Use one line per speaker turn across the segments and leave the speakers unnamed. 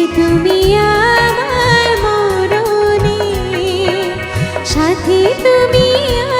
সাথী তুমি আমার মরণে সাথী তুমি আমার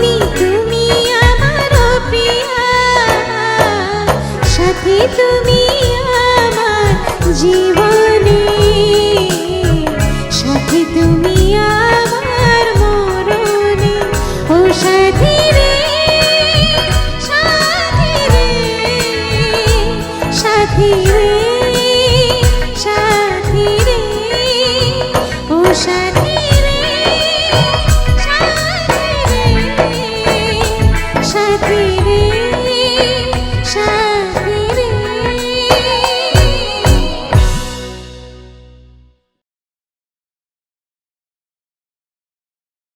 চিরদিনই তুমি আমার প্রিয়া। সাথী তুমি আমার জীবনে। সাথী তুমি আমার মরণে। ও সাথী রে সাথী রে সাথী রে।